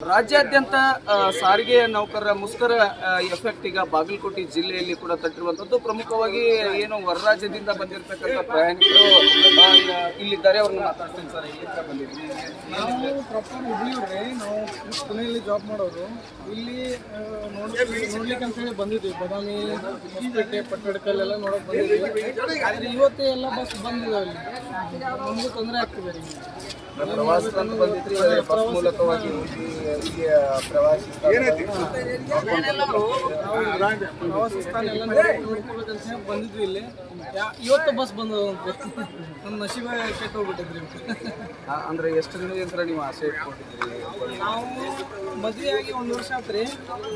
ರಾಜ್ಯಾದ್ಯಂತ ಸಾರಿಗೆ ನೌಕರರ ಮುಷ್ಕರ ಎಫೆಕ್ಟ್ ಈಗ ಬಾಗಲಕೋಟೆ ಜಿಲ್ಲೆಯಲ್ಲಿ ಕೂಡ ತಟ್ಟಿರುವಂತದ್ದು. ಪ್ರಮುಖವಾಗಿ ಏನು ಹೊರ ರಾಜ್ಯದಿಂದ ಬಂದಿರತಕ್ಕಂಥ ಪ್ರಯಾಣಿಕರು ಇಲ್ಲಿದ್ದಾರೆ ಅವ್ರನ್ನ ಮಾತಾಡ್ತೀನಿ ಸರ್ ಇಲ್ಲಿಂದ ಬಂದಿದ್ವಿ ನಾವು ಪ್ರಾಪರ್ ಹುಬ್ಳಿಯವ್ರೆ ನಾವು ಪುಣೆಯಲ್ಲಿ ಜಾಬ್ ಮಾಡೋದು ಇಲ್ಲಿ ನೋಡ್ಲಿಕ್ಕೆ ಅಂತ ಹೇಳಿ ಬಂದಿದ್ವಿ. ಬದಾಮಿ ಹೊಸಪೇಟೆ ಪಟ್ಟಡಕಲ್ಲೆಲ್ಲ ನೋಡಕ್ ಬಂದಿದ್ವಿ. ಆದ್ರೆ ಇವತ್ತೇ ಎಲ್ಲ ಬಸ್ ಬಂದಿದೆ ಅಲ್ಲಿ. ನಮಗೂ ತೊಂದರೆ ಆಗ್ತಿದೆ ರೀ ಪ್ರವಾಸದಂತ ಬಂದಿದ್ರಿ ಬಸ್ ಮೂಲಕವಾಗಿ ಹೋಗಿ ಇಲ್ಲಿ ಪ್ರವಾಸಿ ಪ್ರವಾಸ ಸ್ಥಾನ ಎಲ್ಲ ನೋಡ್ಕೊಳ್ಬೇಕಂತ ಬಂದಿದ್ವಿ ಇಲ್ಲಿ. ಇವತ್ತು ಬಸ್ ಬಂದದಂತೆ. ನಮ್ಮ ನಶೀಬ ಕೆಟ್ಟ ಹೋಗ್ಬಿಟ್ಟಿದ್ರಿ ಆ, ಅಂದ್ರೆ ಎಷ್ಟು ದಿನದಿಂದ ನೀವು ಆಸೆ ಇಟ್ಕೊಂಡಿದ್ರಿ ನಾವು ಮದುವೆ ಆಗಿ ಒಂದು ವರ್ಷ ಆತ್ರಿ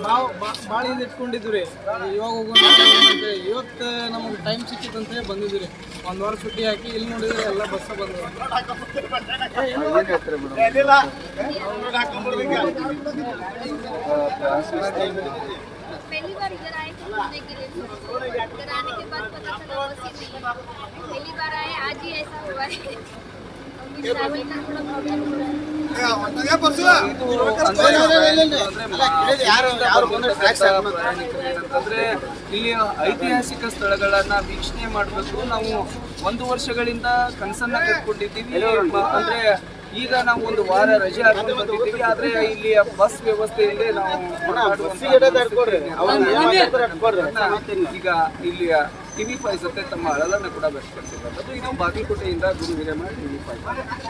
ನಾವು ಭಾಳ ಹಿಂದೆ ಇಟ್ಕೊಂಡಿದ್ವಿ ರೀ ಇವಾಗ ಹೋಗೋಣ ನಾಳೆ ಹೋಗೋಣ ಅಂತ ಹೇಳಿ. ಇವತ್ತು ನಮಗೆ ಟೈಮ್ ಸಿಕ್ಕಿತ್ತು ಅಂತ ಹೇಳಿ ಬಂದಿದ್ವಿ ರೀ ಒಂದು ವಾರ छुट्टी ಹಾಕಿ ಇಲ್ಲಿ ನೋಡಿದ್ರೆ ಎಲ್ಲ ಬಸ್ಸ ಬಂದವು ಏನ್ ಹೇಳ್ತಾರೆ ಮೇಡಮ್ पहली बार इधर आए थे घूमने के लिए इधर आने के बाद पता चला बस ही नहीं पहली बार आए आज ही ऐसा हुआ है और मुझे ट्रैवल का थोड़ा प्रॉब्लम हो रहा है ಅಂದ್ರೆ ಇಲ್ಲಿ ಐತಿಹಾಸಿಕ ಸ್ಥಳಗಳನ್ನ ವೀಕ್ಷಣೆ ಮಾಡಬೇಕು ನಾವು ಒಂದು ವರ್ಷಗಳಿಂದ ಕನಸನ್ನ ಕಟ್ಕೊಂಡಿದ್ದೀವಿ ಮ- ಅಂದ್ರೆ ಈಗ ನಾವು ಒಂದು ವಾರ ರಜೆ ಹಾಕೊಂಡು ಬಂದಿದ್ದೀವಿ ಆದ್ರೆ ಇಲ್ಲಿ ಬಸ್ ವ್ಯವಸ್ಥೆ ಇಲ್ಲದೆ ನಾವು ಓಡಾಡುವಂತ ಪರಿಸ್ಥಿತಿ ಈಗ ಇಲ್ಲಿ ಟಿವಿ ಫೈವ್ ಜೊತೆ ತಮ್ಮ ಅಳಲನ್ನು ಕೂಡ ವ್ಯಕ್ತಪಡಿಸಿರುವಂಥದ್ದು ಇದು ಬಾಗಲಕೋಟೆಯಿಂದ ಗುರು ಹಿರೇಮಠ ಟಿವಿ ಫೈವ್